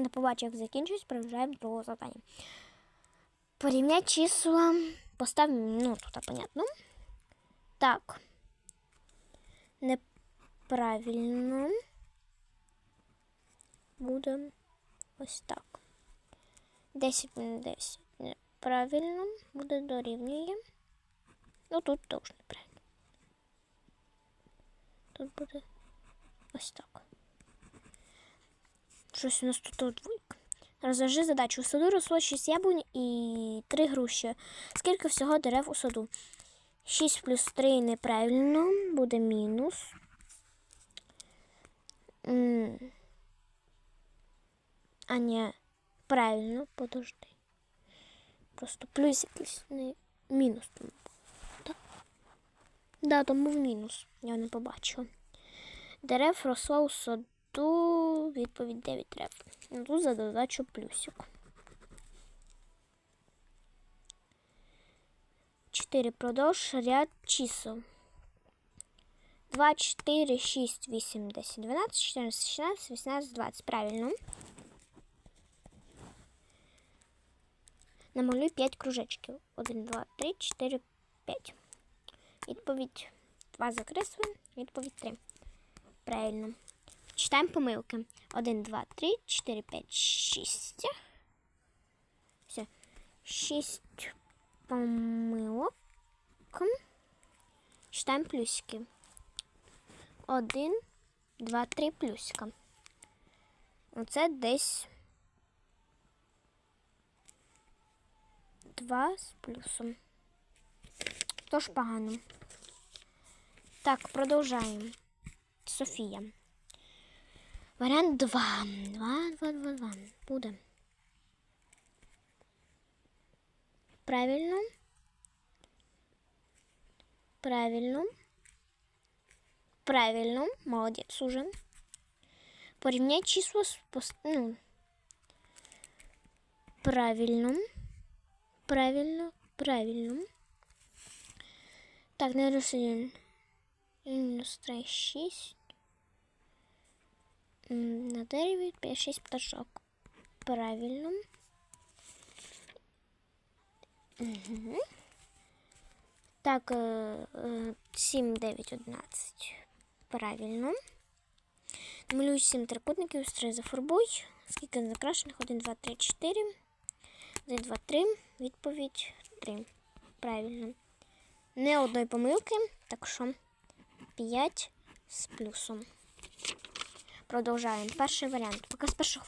Я не побачу, як закінчусь, продовжаємо другого завдання. Порівняти числа. Поставимо, ну, тут понятно. Так. Неправильно. Буде ось так. 10 на 10. Неправильно. Буде дорівнює. Ну тут теж неправильно. Тут буде ось так. Щось у нас тут двойка. Розв'яжи задачу. У саду росло 6 яблунь і 3 груші. Скільки всього дерев у саду? 6 плюс 3 неправильно, буде мінус. А ні, правильно, подожди. Просто плюс якийсь не мінус. Так? Да, там був мінус. Я не побачила. Дерев росло у саду. Відповідь 9 дерев. Ну, Тут за додачу плюсик. 4 продовж ряд чисел. 2, 4, 6, 8, 10, 12, 14, 16, 18, 20. Правильно. Намалюй 5 кружечків. 1, 2, 3, 4, 5. Відповідь 2 закреслюємо. Відповідь 3. Правильно. Читаємо помилки. 1, 2, 3, 4, 5, 6. Все. 6 помилок. Читаємо плюсики. 1, 2, 3 плюсика. Оце десь 2 з плюсом. Тож погано. Так, продовжаємо. Софія. Варіант 2. 2, 2, 2, 2. Буде. Правильно. Правильно. Правильно. Молодець уже. Порівняй число з пос- ну, Правильно. Правильно. Правильно. Так, не розсудимо. Мінус 3, 6. На дереві 5-6 пташок. Правильно. Угу. Так, 7, 9, 11. Правильно. Намалюй 7 трикутників, 3 зафарбуй. Скільки закрашених? 1, 2, 3, 4. 1, 2, 3. Відповідь 3. Правильно. Не одної помилки, так що 5 з плюсом. Продовжаємо. Перший варіант. Поки з першого